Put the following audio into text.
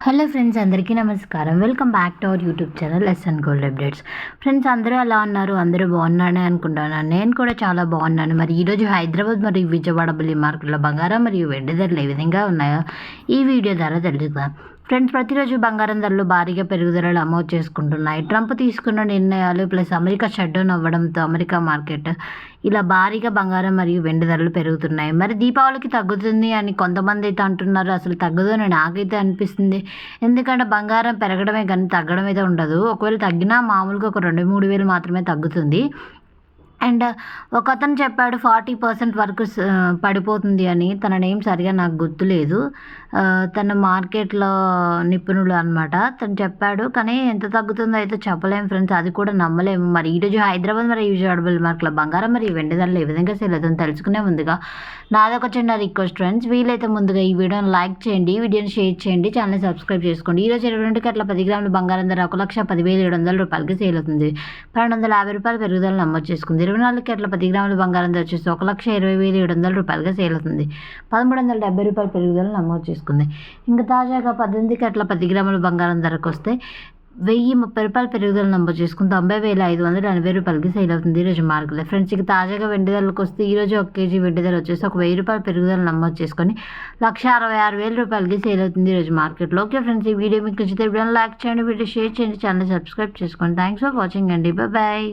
Hello friends అందరికీ నమస్కారం. Welcome back to our YouTube channel SN gold updates friends అందరూ ఎలా ఉన్నారు? అందరూ బాగున్నారని అనుకుంటున్నాను. నేను కూడా చాలా బాగున్నాను. మరి ఈరోజు హైదరాబాద్ మరియు విజయవాడ బుల్లి మార్కెట్లో బంగారం మరియు వెండి ధరలు ఏ విధంగా ఉన్నాయో ఈ వీడియో ద్వారా తెలుసుకుందాం. ఫ్రెండ్స్ ప్రతిరోజు బంగారం ధరలు భారీగా పెరుగుదలలు అమోదు చేసుకుంటున్నాయి. ట్రంప్ తీసుకున్న నిర్ణయాలు ప్లస్ అమెరికా షట్డౌన్ అవ్వడంతో అమెరికా మార్కెట్ ఇలా భారీగా బంగారం మరియు వెండి ధరలు పెరుగుతున్నాయి. మరి దీపావళికి తగ్గుతుంది అని కొంతమంది అయితే అంటున్నారు. అసలు తగ్గదు అని నాకైతే అనిపిస్తుంది. ఎందుకంటే బంగారం పెరగడమే కానీ తగ్గడం అయితే ఉండదు. ఒకవేళ తగ్గినా మామూలుగా ఒక రెండు మూడు వేలు మాత్రమే తగ్గుతుంది. అండ్ ఒక అతను చెప్పాడు ఫార్టీ పర్సెంట్ వరకు పడిపోతుంది అని. తన నేమ్ సరిగా నాకు గుర్తులేదు. ఆ, తన మార్కెట్లో నిపుణుడు అనమాట తను చెప్పాడు కానీ ఎంత తగ్గుతుందో అయితే చెప్పలేము ఫ్రెండ్స్. అది కూడా నమ్మలేము. మరి ఈరోజు హైదరాబాద్ మరి విజయవాడ బిల్ మార్కెట్లో బంగారం మరి వెండి ధరలు ఏ విధంగా సేల్ అవుతుందో తెలుసుకునే ముందుగా నాదొక చిన్న రిక్వెస్ట్ ఫ్రెండ్స్. వీలైతే ముందుగా ఈ వీడియోని లైక్ చేయండి వీడియోని షేర్ చేయండి ఛానల్ సబ్స్క్రైబ్ చేసుకోండి. ఈరోజు ఇరవై రెండుకి అట్లా పది గ్రాముల బంగారం ధర ఒక లక్ష పదివేల ఏడు వందల రూపాయలకి సేల్ అవుతుంది. పన్నెండు వందల యాభై రూపాయలు పెరుగుదల నమోదు చేసుకుంది. ఇరవై నాలుగుకి కేట్ల పది గ్రాముల బంగారం ధర వచ్చేసి ఒక లక్ష ఇరవై వేల ఏడు వందల రూపాయలుగా సేల్ అవుతుంది. పదమూడు వందల డెబ్బై రూపాయల పెరుగుదల నమోదు చేసుకుంది. ఇంకా తాజాగా పద్దెనిమిదికి కేట్ల పది గ్రాముల బంగారం ధరకు వస్తే వెయ్యి ముప్పై రూపాయల పెరుగుదల నమోదు చేసుకుని తొంభై వేల ఐదు వందల ఎనభై రూపాయలకి సేల్ అవుతుంది ఈరోజు మార్కెట్లో ఫ్రెండ్స్ ఇక తాజాగా వెండి ధరలకు వస్తే ఈరోజు ఒక కేజీ వెండి ధర వచ్చేసి ఒక వెయ్యి రూపాయల పెరుగుదల నమోదు చేసుకొని లక్ష అరవై ఆరు వేల రూపాయలకి సేల్ అవుతుంది ఈరోజు మార్కెట్లో. ఓకే ఫ్రెండ్స్ ఈ వీడియో మీకు నచ్చితే వీడియోని లైక్ చేయండి వీడియో షేర్ చేయండి ఛానల్ సబ్స్క్రైబ్ చేసుకోండి. థ్యాంక్స్ ఫర్ వాచింగ్ అండి. బాయ్.